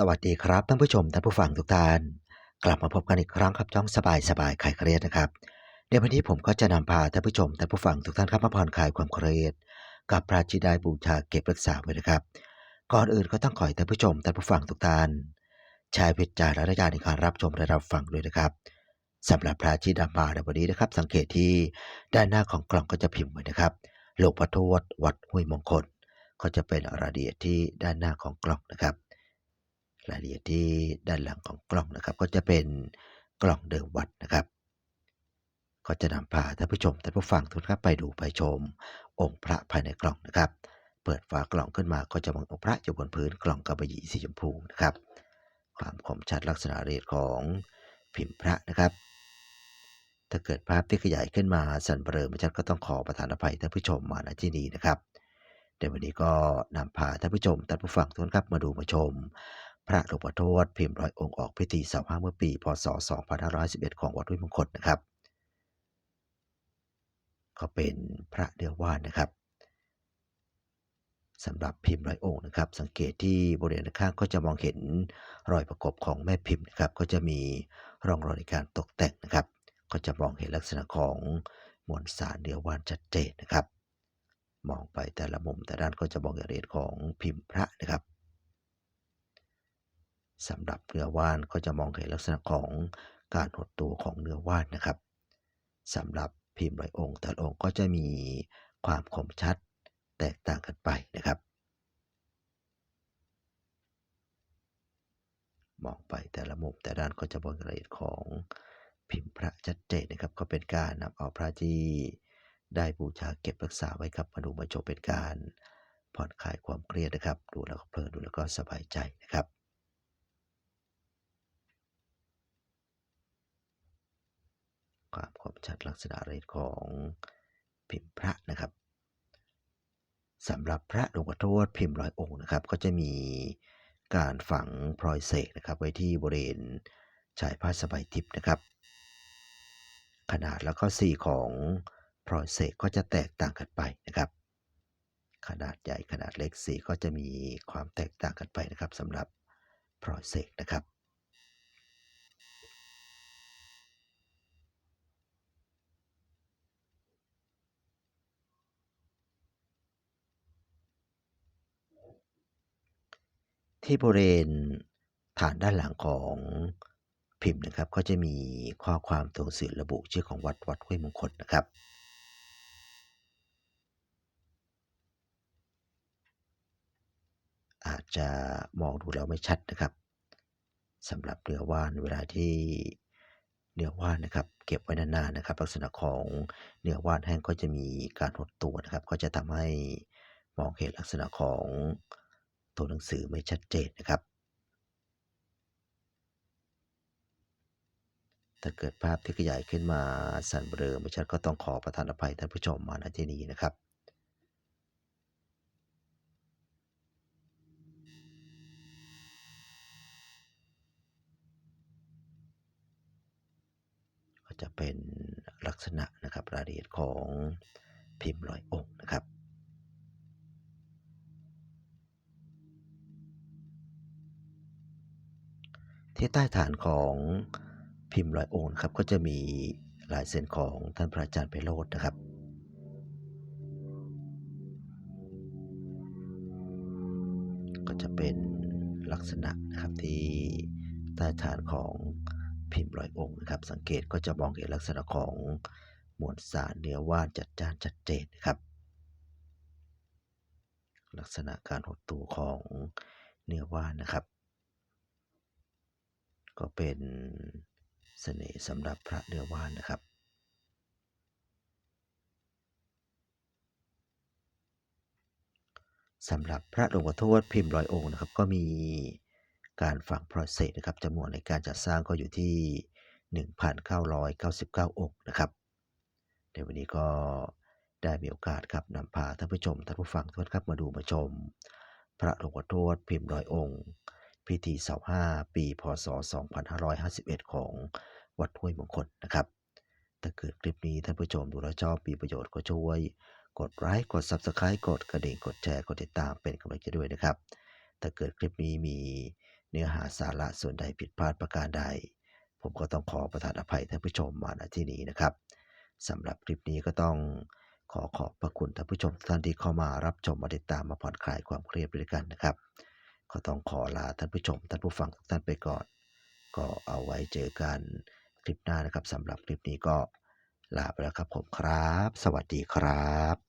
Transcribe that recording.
สวัสดีครับท่านผู้ชมท่านผู้ฟังทุกท่าน กลับมาพบกันอีกครั้งครับช่องสบายสบายคลายเครียดนะครับเดี๋ยววันนี้ผมก็จะนำพาท่านผู้ชมท่านผู้ฟังทุกท่านครับมาผ่อนคลายความเครียด กับพระจิได้บูชาเก็บรักษาไว้นะครับ ก่อนอื่นก็ต้องขอให้ท่านผู้ชมท่านผู้ฟังทุกท่านใช้วิจารณญาณในการรับชมและรับฟังด้วยนะครับสำหรับพระจิดามาในวันนี้นะครับ สังเกตที่ด้านหน้าของกล่องก็จะพิมพ์ไว้นะครับหลวงพ่อทวดวัดห้วยมงคล ก็จะเป็นรายละเอียดที่ด้านหน้าของกล่องนะครับ รายละเอียดที่ด้านหลังของกล่องนะครับ ก็จะเป็นกล่องเดิมวัดนะครับ ก็จะนำพาท่านผู้ชมท่านผู้ฟังทุกท่านไปดูไปชม องค์พระภายในกล่องนะครับ เปิดฝากล่องขึ้นมาก็จะมององค์พระอยู่บนพื้นกล่องกระบะหยี่สีชมพูนะครับ ความคมชัดลักษณะเอียดของพิมพ์พระนะครับ ถ้าเกิดภาพที่ขยายขึ้นมาสั่นเบลอไม่ชัดก็ต้องขอประทานอภัยท่านผู้ชมมาณที่นี้นะครับเดี๋ยววันนี้ก็นำพาท่านผู้ชมท่านผู้ฟังทุกท่านครับมาดูมาชม พระหลวงพ่อทวดพิมพ์ร้อยองค์ออกพิธีเสาห้าเมื่อปี พศ 2511 ของวัดห้วยมงคลนะครับ ก็เป็นพระเดือว่านนะครับสำหรับพิมพ์ร้อยองค์นะครับ สังเกตที่บริเวณข้างก็จะมองเห็นรอยประกบของแม่พิมพ์นะครับ ก็จะมีร่องรอยในการตกแต่งนะครับ ก็จะมองเห็นลักษณะของมวลสารเดือว่านชัดเจนนะครับ มองไปแต่ละมุมแต่ด้านก็จะมองเห็นรายละเอียดของพิมพ์พระนะครับ สำหรับเนื้อว่านก็จะมองเห็นลักษณะของการหดตัวของเนื้อว่านนะครับสำหรับพิมพ์ร้อยองค์แต่ละองค์ก็จะมีความคมชัดแตกต่างกันไปนะครับ มองไปแต่ละมุมแต่ด้านก็จะมองเห็นรายละเอียดของพิมพ์พระชัดเจนนะครับ ก็เป็นการนำเอาพระที่ได้บูชาเก็บรักษาไว้ครับมาดูมาชมเป็นการผ่อนคลายความเครียดนะครับ ดูแล้วก็เพลินดูแล้วก็สบายใจนะครับ ความคมชัดลักษณะเรทของพิมพ์พระนะครับสำหรับพระหลวงพ่อทวดพิมพ์ร้อยองค์นะครับ ก็จะมีการฝังพลอยเสกนะครับ ไว้ที่บริเวณชายผ้าสบายทิพย์นะครับ ขนาดแล้วก็สีของพลอยเสกก็จะแตกต่างกันไปนะครับ ขนาดใหญ่ขนาดเล็กสีก็จะมีความแตกต่างกันไปนะครับสำหรับพลอยเสกนะครับ ที่บริเวณฐานด้านหลังของพิมพ์นะครับ ก็จะมีข้อความตัวหนังสื่อระบุชื่อของวัดวัดห้วยมงคลนะครับอาจจะมองดูแล้วไม่ชัดนะครับสำหรับเนื้อว่านเวลาที่เนื้อว่านนะครับเก็บไว้นานๆนะครับ ลักษณะของเนื้อว่านแห้งก็จะมีการหดตัวนะครับ ก็จะทำให้มองเห็นลักษณะของ ตัวหนังสือไม่ชัดเจนนะครับ ถ้าเกิดภาพที่ขยายขึ้นมาสั่นเบลอไม่ชัดก็ต้องขอประทานอภัยท่านผู้ชมมาณที่นี้นะครับก็จะเป็นลักษณะนะครับรายละเอียดของพิมพ์ร้อยองค์นะครับ ที่ใต้ฐานของพิมพ์ร้อยองค์นครับก็จะมีลายเซ็นของท่านพระอาจารย์ไพโรจน์นะครับก็จะเป็นลักษณะนะครับที่ใต้ฐานของพิมพ์ร้อยองค์นะครับ สังเกตก็จะมองเห็นลักษณะของมวลสารเนื้อว่านจัดจ้านชัดเจนนะครับ ลักษณะการหดตัวของเนื้อว่านนะครับ ก็เป็นเสน่ห์สำหรับพระเนื้อว่านนะครับสำหรับพระหลวงพ่อทวดพิมพ์ร้อยองค์นะครับ ก็มีการฝังพลอยเศษนะครับจำนวนในการจัดสร้างก็อยู่ที่ 1,999 องค์นะครับเดี๋ยววันนี้ก็ได้มีโอกาสครับนำพาท่านผู้ชมท่านผู้ฟังทุกท่านครับมาดูมาชม พระหลวงพ่อทวดพิมพ์ร้อยองค์ พิธีเสาห้าปีพศ 2551 ของวัดห้วยมงคลนะครับถ้าเกิดคลิปนี้ท่านผู้ชมดูแล้วชอบมีประโยชน์ก็ช่วย กดไลค์กด Subscribe กดกระดิ่งกดแชร์กดติดตามเป็นกำลังใจด้วยนะครับ ถ้าเกิดคลิปนี้มีเนื้อหาสาระส่วนใดผิดพลาดประการใด ผมก็ต้องขอประทานอภัยท่านผู้ชมมาณที่นี้นะครับสำหรับคลิปนี้ก็ต้องขอขอบพระคุณท่านผู้ชมทุกท่านที่เข้ามารับชมมาติดตามมาผ่อนคลายความเครียดไปด้วยกันนะครับ ก็ต้องขอลาท่านผู้ชมท่านผู้ฟังทุกท่านไปก่อน ก็เอาไว้เจอกันคลิปหน้านะครับสำหรับคลิปนี้ก็ลาไปแล้วครับผมครับ สวัสดีครับ